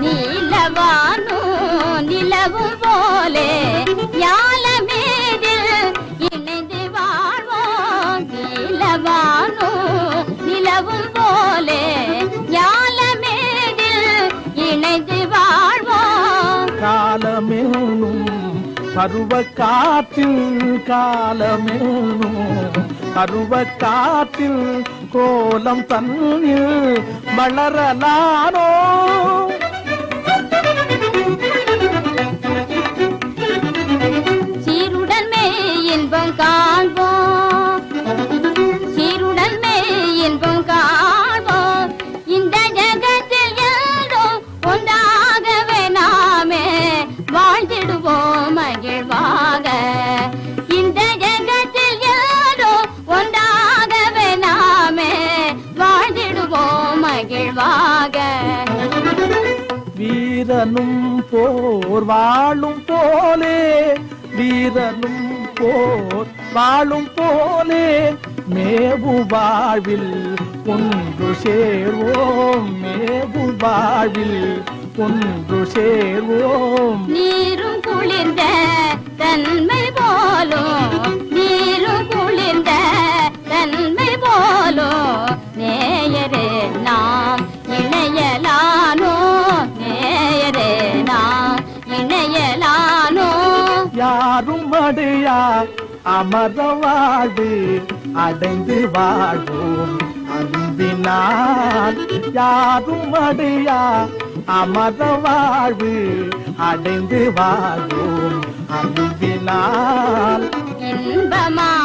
నీలవాను నీలవు బోలే காலமேனும் பருவ காற்றில் காலமேனும் பருவ காற்றில் கோலம் தன்னில் வளரலானோ? சீருடன் மே இன்பம் காண்போம். மகிழ்வாக வீரனும் போர் வாழும் போலே வீரனும் போர் வாழும் போலே மேவு வாழ்வில் ஒன்று சேர்வோம் மேவு வாழ்வில் ஒன்று சேர்வோம். நீரும் குளிர்ந்த அருமடையார் அமர வாழ்வு அடைந்து வாழ்வோம். அன்பினால் யாரும் அடையார் அமர வாழ்வு அடைந்து வாழ்வோம். அன்பினால் இன்பமா